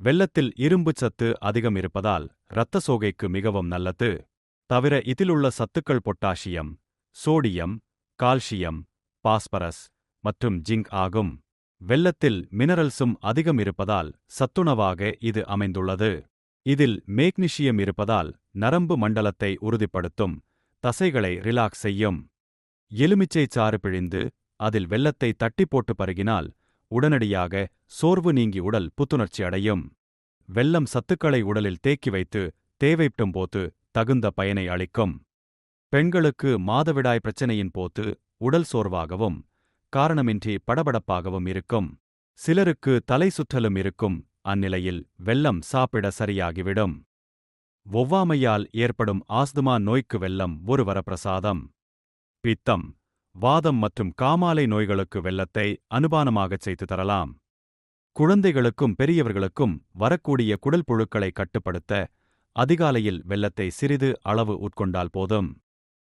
வெள்ளத்தில் இரும்பு சத்து அதிகம் இருப்பதால் இரத்த சோகைக்கு மிகவும் நல்லது. தவிர இதிலுள்ள சத்துக்கள் பொட்டாசியம் சோடியம் கால்சியம் பாஸ்பரஸ் மற்றும் ஜிங்க் ஆகும். வெல்லத்தில் மினரல்ஸும் அதிகம் இருப்பதால் சத்துணவாக இது அமைந்துள்ளது. இதில் மேக்னீஷியம் இருப்பதால் நரம்பு மண்டலத்தை உறுதிப்படுத்தும் தசைகளை ரிலாக்ஸ் செய்யும். எலுமிச்சை சாறு பிழிந்து அதில் வெள்ளத்தை தட்டி போட்டு பருகினால் உடனடியாக சோர்வு நீங்கி உடல் புத்துணர்ச்சி அடையும். வெள்ளம் சத்துக்களை உடலில் தேக்கி வைத்து தேவைப்படும் போது தகுந்த பயனை அளிக்கும். பெண்களுக்கு மாதவிடாய் பிரச்சனையின் போது உடல் சோர்வாகவும் காரணமின்றி படபடப்பாகவும் இருக்கும். சிலருக்கு தலை சுற்றலும் இருக்கும் அந்நிலையில் வெள்ளம் சாப்பிட சரியாகிவிடும். ஒவ்வாமையால் ஏற்படும் ஆஸ்துமா நோய்க்கு வெல்லம் ஒரு வரப்பிரசாதம். பித்தம். வாதம் மற்றும் காமாலை நோய்களுக்கு வெள்ளத்தை அனுபானமாகச் செய்து தரலாம். குழந்தைகளுக்கும் பெரியவர்களுக்கும் வரக்கூடிய குடல் புழுக்களை கட்டுப்படுத்த அதிகாலையில் வெள்ளத்தை சிறிது அளவு உட்கொண்டால் போதும்.